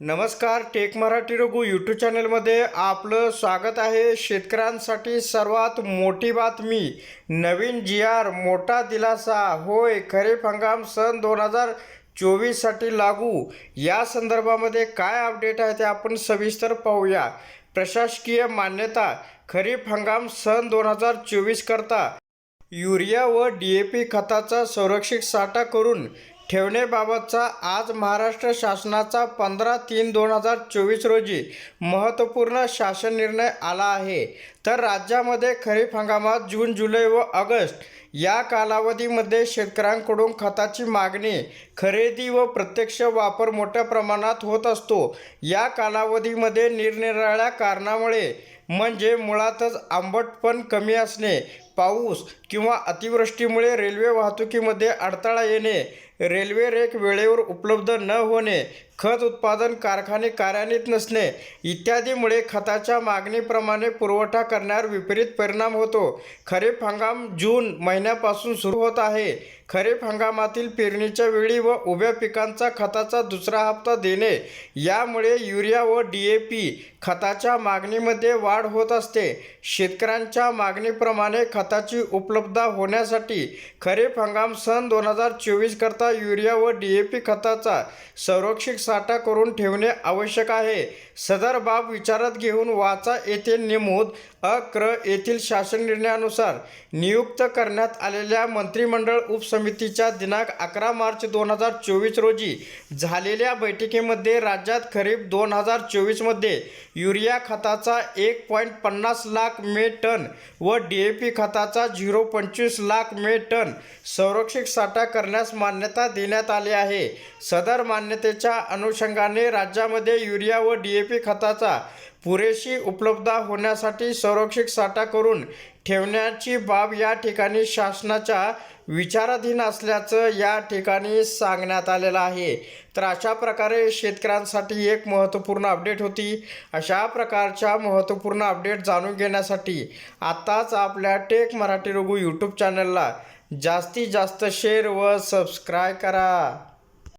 नमस्कार take Marathi Raghu YouTube चॅनलमध्ये आपलं स्वागत आहे. शेतकऱ्यांसाठी सर्वात मोठी बातमी नवीन जी आर मोठा दिलासा. होय खरीप हंगाम सन दोन हजार चोवीससाठी लागू. या संदर्भामध्ये काय अपडेट आहे ते आपण सविस्तर पाहूया. प्रशासकीय मान्यता खरीप हंगाम सन दोन हजार चोवीस करता. युरिया व डी ए पी खताचा संरक्षित साठा करून ठेवण्याबाबतचा आज महाराष्ट्र शासनाचा पंधरा तीन दोन हजार चोवीस रोजी महत्त्वपूर्ण शासन निर्णय आला आहे. तर राज्यामध्ये खरीप हंगामात जून जुलै व ऑगस्ट या कालावधीमध्ये शेतकऱ्यांकडून खताची मागणी खरेदी व प्रत्यक्ष वापर मोठ्या प्रमाणात होत असतो. या कालावधीमध्ये निरनिराळ्या कारणामुळे म्हणजे मुळातच आंबटपण कमी असणे पाऊस किंवा अतिवृष्टीमुळे रेल्वे वाहतुकीमध्ये अडथळा येणे रेल्वे रेक वेळेवर उपलब्ध न होणे खत उत्पादन कारखाने कार्यान्वित नसणे इत्यादीमुळे खताच्या मागणीप्रमाणे पुरवठा करण्यावर विपरीत परिणाम होतो. खरीप हंगाम जून महिन्यापासून सुरू होत आहे. खरीप हंगामातील पेरणीच्या वेळी व उभ्या पिकांचा खताचा दुसरा हप्ता देणे यामुळे युरिया व डी ए पी खताच्या मागणीमध्ये वाढ होत असते. शेतकऱ्यांच्या मागणीप्रमाणे खताची उपलब्धता होण्यासाठी खरीप हंगाम सन दोन हजार चोवीस करता युरिया व डी ए पी खताचा संरक्षित साठा करून ठेवणे आवश्यक आहे. सदर बाब विचारात घेऊन वाचा येथे नेमूद अक्र येथील शासन निर्णयानुसार नियुक्त करण्यात आलेल्या मंत्रिमंडळ उपसमितीच्या दिनांक अकरा मार्च दोन हजार चोवीस रोजी झालेल्या बैठकीमध्ये राज्यात खरीप दोन हजार चोवीसमध्ये युरिया खताचा एक पॉईंट पन्नास लाख मे टन व डी ए पी खताचा झिरो पंचवीस लाख मे टन संरक्षित साठा करण्यास मान्यता देण्यात आली आहे. सदर मान्यतेच्या अनुषंगाने राज्यामध्ये युरिया व डी ए पी खताचा पुरेशी उपलब्धता होण्यासाठी संरक्षित साठा करून ठेवण्याची बाब या ठिकाणी शासनाच्या विचाराधीन असल्याचं या ठिकाणी सांगण्यात आलेलं आहे. तर अशा प्रकारे शेतकऱ्यांसाठी एक महत्त्वपूर्ण अपडेट होती. अशा प्रकारच्या महत्त्वपूर्ण अपडेट जाणून घेण्यासाठी आत्ताच आपल्या टेक मराठी रघु यूट्यूब चॅनलला जास्तीत जास्त शेअर व सबस्क्राय करा.